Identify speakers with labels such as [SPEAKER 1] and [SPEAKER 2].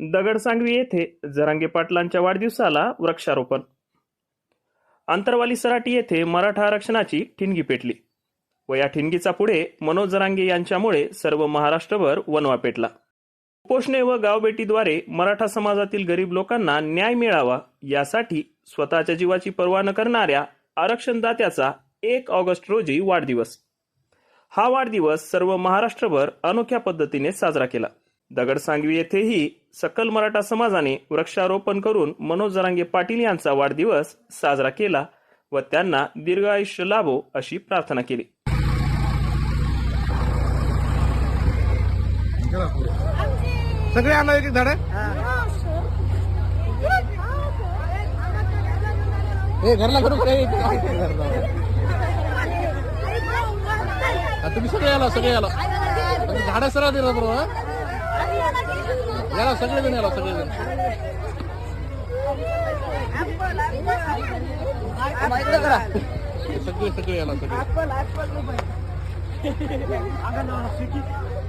[SPEAKER 1] दगडसांगवी येथे जरांगे पाटलांच्या वाढदिवसाला वृक्षारोपण. आंतरवाली सराटी येथे मराठा आरक्षणाची ठिणगी पेटली. व या ठिणगीचा पुढे मनोज जरांगे यांच्यामुळे सर्व महाराष्ट्रभर वनवा पेटला. उपोषणे व गावबेटीद्वारे मराठा समाजातील गरीब लोकांना न्याय मिळावा यासाठी स्वतःच्या जीवाची पर्वा न करणाऱ्या आरक्षणदात्याचा एक ऑगस्ट रोजी वाढदिवस. हा वाढदिवस सर्व महाराष्ट्रभर अनोख्या पद्धतीने साजरा केला. दगडसांगवी येथेही सकल मराठा समाजाने वृक्षारोपण करून मनोज जरांगे पाटील यांचा वाढदिवस साजरा केला व त्यांना दीर्घ आयुष्य लाभो अशी प्रार्थना केली.
[SPEAKER 2] सगळे आणला एक झाड. हे घरला करू काय तुम्ही सगळे याला सगळे याला झाडा सरा दिला बरोबर याला सगळे जण याला सगळे जण. सगळे सगळे याला सगळे.